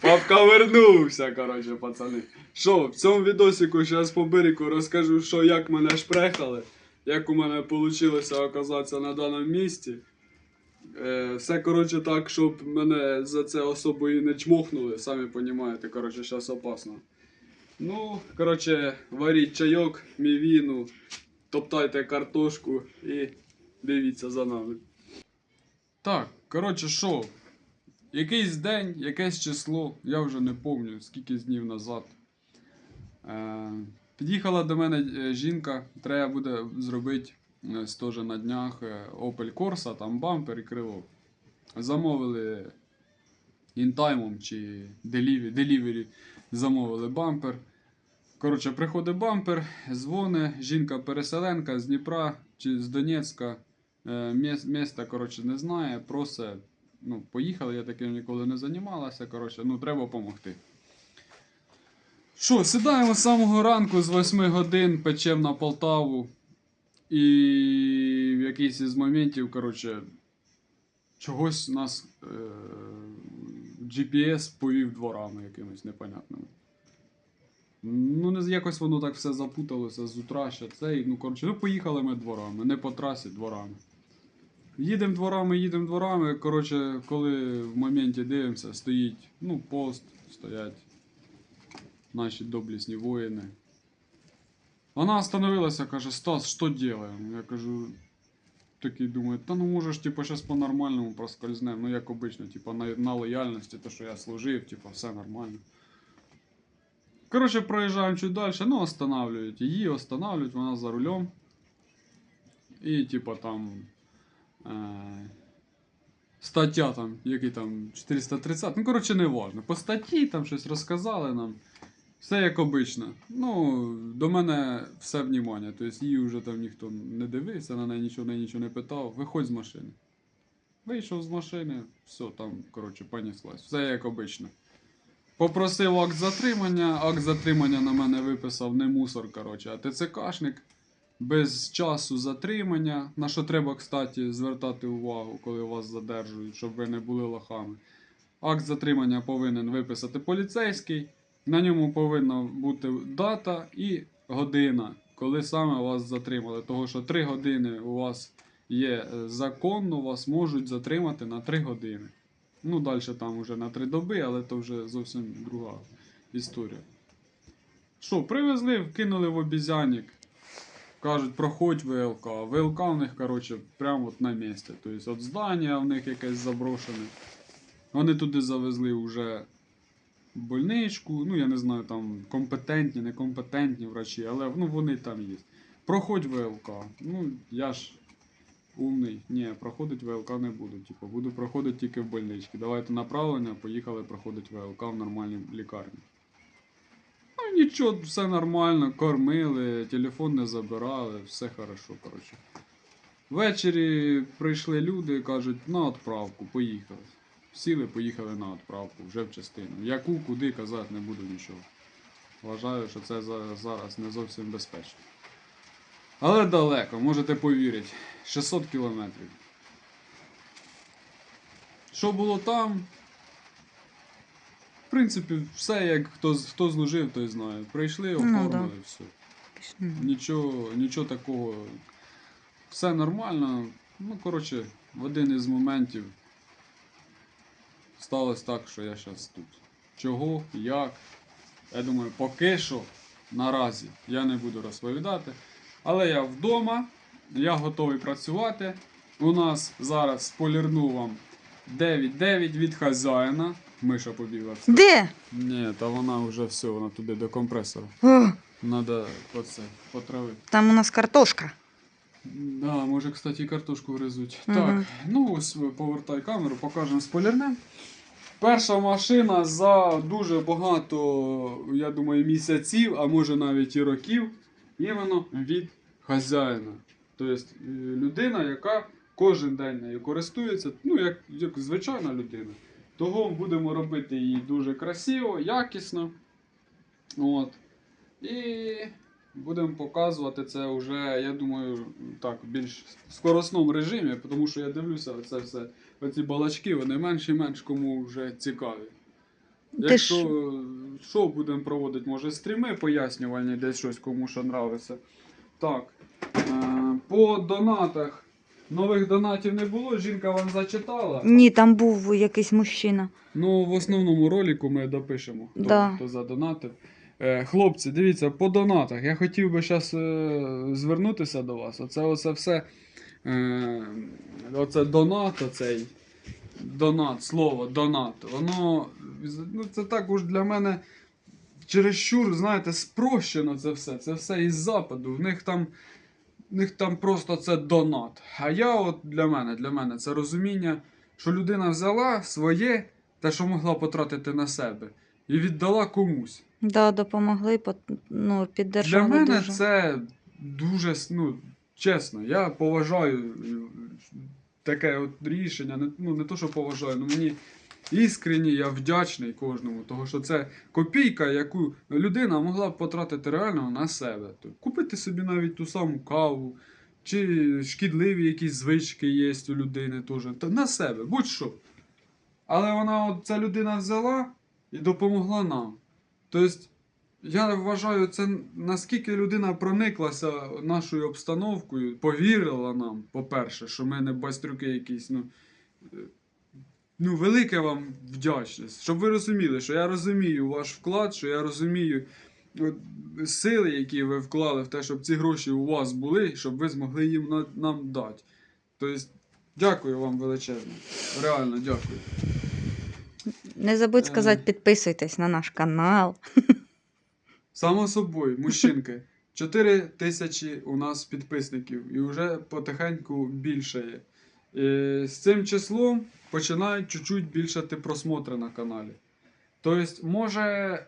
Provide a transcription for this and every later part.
Папка вернувся, коротше, пацани. Що, в цьому відосику зараз по берегу розкажу, що як мене шпрехали, як у мене вийшло оказатися на даному місці. Е, все, коротше, так, щоб мене за це особою не чмохнули, самі розумієте, коротше, зараз опасно. Ну, коротше, варіть чайок, мівіну, топтайте картошку і дивіться за нами. Так, коротше, що? Якийсь день, якесь число, я вже не пам'ятаю, скільки днів назад. Е, під'їхала до мене е, жінка, треба буде зробити е, теж на днях е, Opel Corsa, там бампер і крило. Замовили інтаймом чи Delivery замовили бампер. Коротше, приходить бампер, дзвони, жінка-переселенка з Дніпра чи з Донецька. Е, Міста, коротше, не знає, просить, ну, поїхали, я таким ніколи не займалася, коротше, ну, треба допомогти. Що, сідаємо з самого ранку з 8 годин, печем на Полтаву. І в якийсь із моментів, коротше, чогось нас е- GPS повів дворами якимось непонятними. Ну, якось воно так все запуталося з утра ще цей. Ну, коротше, ну поїхали ми дворами, не по трасі, дворами. Їдемо дворами, їдемо дворами. Коротше, коли в моменті дивимося, стоїть, ну, пост, стоять наші доблісні воїни. Вона остановилася, каже, Стас, що делаем? Я кажу, такий думаю, та ну може ж, типу, зараз по-нормальному проскользнем. Ну, як обично, типу, на, на лояльності, то, що я служив, типу, все нормально. Коротше, проїжджаємо чуть далі, ну, останавливають. Її останавливають, вона за рулем. І, типа, там. Стаття там, який там 430. Ну, коротше, не важно. По статті там щось розказали нам. Все як обично. Ну, до мене все внимання. Тобто її вже там ніхто не дивився, на неї нічого, неї нічого не питав. Виходь з машини. Вийшов з машини, все, там, коротше, понеслась. Все як обично. Попросив акт затримання. Акт затримання на мене виписав не мусор, коротше, а ТЦКшник. Без часу затримання. На що треба, кстати, звертати увагу, коли вас задержують, щоб ви не були лохами. Акт затримання повинен виписати поліцейський. На ньому повинна бути дата і година, коли саме вас затримали. Того що 3 години у вас є е, законно, вас можуть затримати на 3 години. Ну, далі там вже на 3 доби, але то вже зовсім друга історія. Що, привезли, вкинули в обізянник. Кажуть, проходь ВЛК. ВЛК у них, коротше, прямо от на місці. Тобто от здання в них якесь заброшене. Вони туди завезли вже больничку, ну я не знаю, там компетентні, некомпетентні врачі, але ну, вони там є. Проходь ВЛК. Ну, я ж умний. Ні, проходить ВЛК не буду. Типу, буду проходити тільки в больничці. Давайте направлення, поїхали проходити ВЛК в нормальній лікарні. Нічого, все нормально, кормили, телефон не забирали, все хорошо, коротше. Ввечері прийшли люди, кажуть, на відправку, поїхали. Сіли, поїхали на відправку, вже в частину. Яку, куди казати не буду нічого. Вважаю, що це зараз не зовсім безпечно. Але далеко, можете повірити. 600 кілометрів. Що було там? В принципі, все як хто, хто служив, той знає. Прийшли, Ну, оформили, да. все. Нічого, нічого такого. Все нормально. Ну, коротше, в один із моментів сталося так, що я зараз тут. Чого, як? Я думаю, поки що наразі я не буду розповідати. Але я вдома, я готовий працювати. У нас зараз спойлерну вам 9-9 від хазяїна. Миша побігла. Де? Ні, та вона вже все, вона туди до компресора. О, Надо оце потравити. там у нас картошка. Да, може, кстати, і картошку гризуть. Мгм. Так, ну ось повертай камеру, покажемо спойлерне. Перша машина за дуже багато, я думаю, місяців, а може навіть і років, іменно від хазяїна. Тобто е, людина, яка кожен день нею користується, ну, як, як звичайна людина. Того будемо робити її дуже красиво, якісно. От. І Будемо показувати це вже, я думаю, так, більш в скоросному режимі, тому що я дивлюся, це все, оці балачки, вони менш і менш кому вже цікаві. Ти Якщо що будемо проводити, може стріми пояснювальні, десь щось кому що нравиться. Так. Е, по донатах. Нових донатів не було, жінка вам зачитала. Ні, там був якийсь мужчина. Ну, в основному ролику ми допишемо, хто, Да. хто задонатив. Е, хлопці, дивіться, по донатах. Я хотів би зараз е, звернутися до вас. Оце, оце все. Е, оце донат, оцей. Донат, слово, донат. Воно. Ну, це також для мене чересчур, знаєте, спрощено це все. Це все із западу. В них там. В них там просто це донат. А я, от для мене, для мене це розуміння, що людина взяла своє, те, що могла потратити на себе, і віддала комусь. Да, допомогли, ну, Для мене дуже. це дуже, ну, чесно, я поважаю е, таке от рішення. Не, ну, не то, що поважаю, ну мені іскренні, я вдячний кожному, тому що це копійка, яку людина могла б потратити реально на себе. Купити собі навіть ту саму каву, чи шкідливі якісь звички є у людини теж. На себе, будь-що. Але вона, от, ця людина взяла і допомогла нам. Тобто, я вважаю, це наскільки людина прониклася нашою обстановкою, повірила нам, по-перше, що ми не бастрюки якісь. Ну, ну, велике вам вдячність. Щоб ви розуміли, що я розумію ваш вклад, що я розумію сили, які ви вклали в те, щоб ці гроші у вас були, щоб ви змогли їм на, нам дати. Тобто, дякую вам величезно. Реально дякую. Не забудь Е. сказати, підписуйтесь на наш канал. Само собою, мужчинки, 4 тисячі у нас підписників і вже потихеньку більшає. І з цим числом починають чуть-чуть більшати просмотри на каналі. Тобто, може,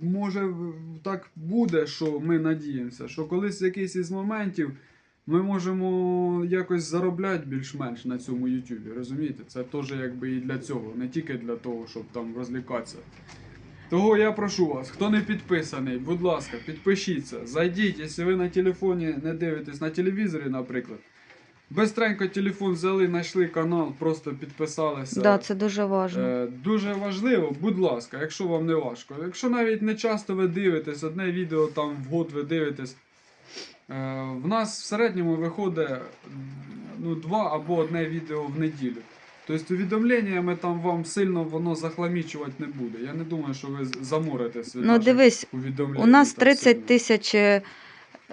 може так буде, що ми надіємося, що колись якийсь із моментів ми можемо якось заробляти більш-менш на цьому Ютубі. Розумієте? Це теж якби і для цього, не тільки для того, щоб там розлікатися. Того я прошу вас, хто не підписаний, будь ласка, підпишіться. Зайдіть, якщо ви на телефоні не дивитесь на телевізорі, наприклад. Бистренько телефон взяли, знайшли канал, просто підписалися. Да, це дуже важливо. Е, дуже важливо, будь ласка, якщо вам не важко. Якщо навіть не часто ви дивитесь, одне відео там в год ви дивитесь. Е, в нас в середньому виходить ну, два або одне відео в неділю. Тобто увідомленнями там вам сильно воно захламічувати не буде. Я не думаю, що ви заморитесь від Ну дивись, у нас так 30 тисяч е,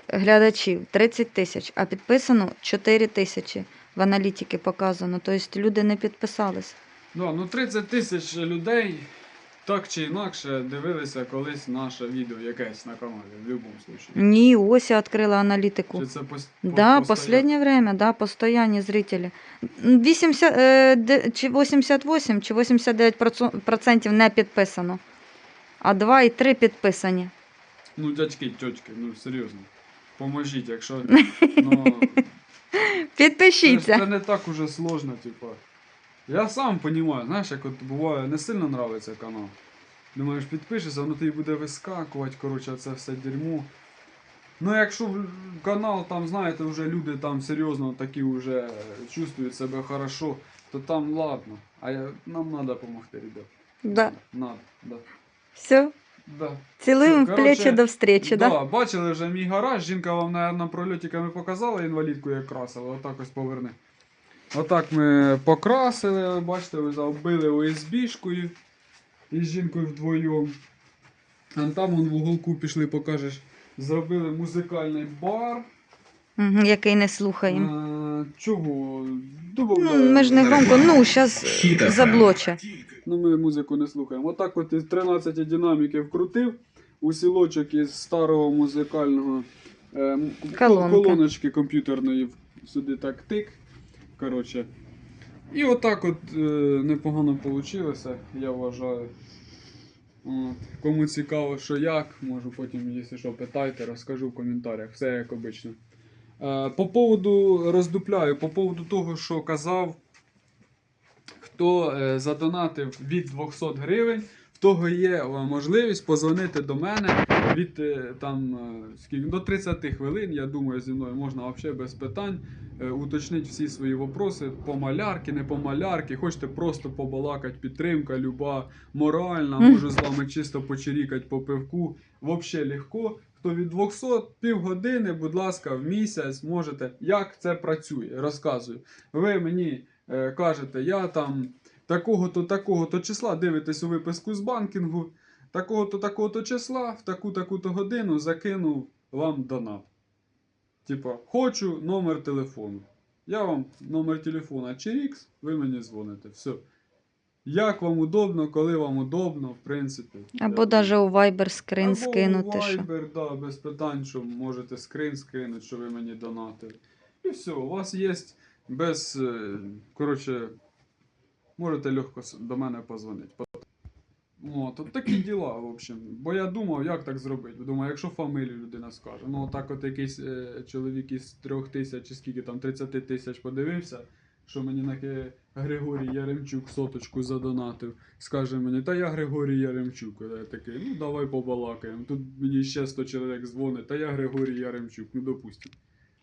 глядачів, 30 тисяч, а підписано 4 тисячі. В аналітики показано. Тобто люди не підписались. Да, ну 30 тисяч людей так чи інакше дивилися колись наше відео якесь на каналі, в будь-якому випадку. Ні, ось я відкрила аналітику. Чи це пос... Да, по- последнее время, да, постоянні зрителі. 80, е, де- чи 88, чи 89% не підписано. А 2 і 3 підписані. Ну, дядьки, тьотьки, ну серйозно. Поможіть, якщо. Ну, Підпишіться. це не так уже сложно, типа. Я сам розумію, знаєш, як от буває, не сильно нравиться канал. Думаєш, підпишешся, воно тобі буде вискакувати, коротше, це все дерьмо. Ну, якщо канал, там, знаєте, вже люди там серйозно такі вже чувствують себе хорошо, то там ладно. А я, нам треба допомогти, ребят. Да. Надо, да. Все, Да. цілуємо в плечі до встречі, да, да? бачили вже мій гараж, жінка вам, наверное, прольотиками показала інвалідку, як красила. Отак ось поверни. Отак ми покрасили, бачите, ви забили ОСБшкою із жінкою вдвоєм. А там вон в уголку пішли, покажеш. Зробили музикальний бар. Угу, який не слухаємо. А, чого? Ну, ми ж не громко, ну, зараз заблоче. Ну, ми музику не слухаємо. Отак от із 13 динаміків вкрутив у сілочок із старого музикального е, Колонка. колоночки комп'ютерної сюди так тик. Коротше. І отак от е, непогано вийшло, я вважаю. От. Кому цікаво, що як, можу потім, якщо що, питайте, розкажу в коментарях. Все як обично. Е, по поводу роздупляю, по поводу того, що казав хто е, задонатив від 200 гривень, в того є е, можливість позвонити до мене від там скільки до 30 хвилин. Я думаю, зі мною можна взагалі без питань уточнити всі свої вопроси по малярки, не по малярки. Хочете просто побалакати, підтримка, люба моральна, можу з вами чисто почирікати по пивку. Взагалі легко. Хто від 200 півгодини, будь ласка, в місяць можете. Як це працює? Розказую. Ви мені е, кажете, я там такого-то, такого-то числа дивитесь у виписку з банкінгу, такого-то, такого-то числа, в таку-таку-то годину закинув вам донат. Типа, хочу номер телефону. Я вам номер телефона Чирікс, ви мені дзвоните. Все. Як вам удобно, коли вам удобно, в принципі. Або навіть у Viber скрин Або скинути. у Що. Viber, да, без питань, що можете скрин скинути, що ви мені донатили. І все, у вас є без. е, Коротше, можете легко до мене позвонити. От, от такі діла, в общем. Бо я думав, як так зробити. Думаю, якщо фамилію людина скаже. Ну, так от якийсь е, чоловік із трьох тисяч чи скільки там 30 тисяч подивився, що мені на Григорій Яремчук соточку задонатив скаже мені, та я Григорій Яремчук. Я такий, ну давай побалакаємо. Тут мені ще 100 чоловік дзвонить, та я Григорій Яремчук, ну допустим.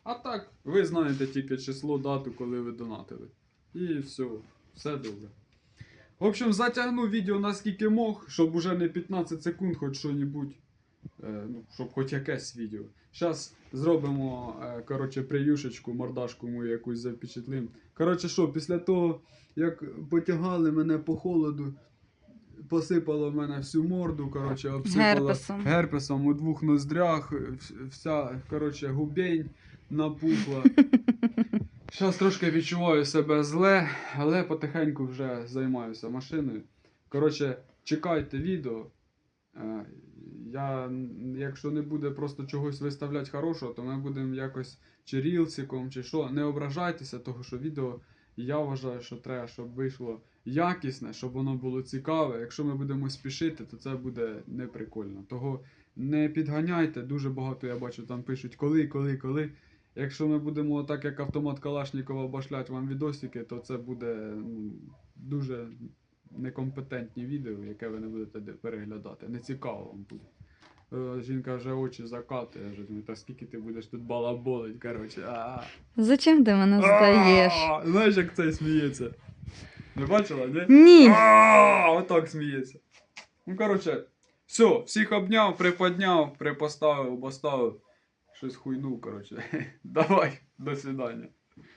А так, ви знаєте тільки число, дату, коли ви донатили. І все, все добре. В общем, затягнув відео наскільки мог, щоб уже не 15 секунд, хоч що-небудь. Е, ну, щоб хоч якесь відео. Зараз зробимо, е, коротше, прев'юшечку, мордашку мою якусь запечатлим. Коротше, що, після того, як потягали мене по холоду, посипало мене всю морду, коротше, обсипало Герпесом. герпесом у двох ноздрях, вся, коротше, губень напухла. Зараз трошки відчуваю себе зле, але потихеньку вже займаюся машиною. Коротше, чекайте відео. Я, якщо не буде просто чогось виставляти хорошого, то ми будемо якось чи рілсиком, чи що. Не ображайтеся, того що відео я вважаю, що треба, щоб вийшло якісне, щоб воно було цікаве. Якщо ми будемо спішити, то це буде неприкольно. Того не підганяйте. Дуже багато я бачу, там пишуть коли, коли, коли. Якщо ми будемо так, як автомат Калашникова башлять вам відосики, то це буде ну, дуже некомпетентні відео, яке ви не будете переглядати. Не цікаво вам буде. Е, Жінка вже очі закатує, вже думаю, та скільки ти будеш тут балаболить, коротше. Зачем ти мене здаєш? Знаєш, як цей сміється? Не бачила, ні? Ні. Отак сміється. Ну, коротше, все, всіх обняв, приподняв, припоставив, поставив. Щось хуйнув, коротше. Давай, до свидання.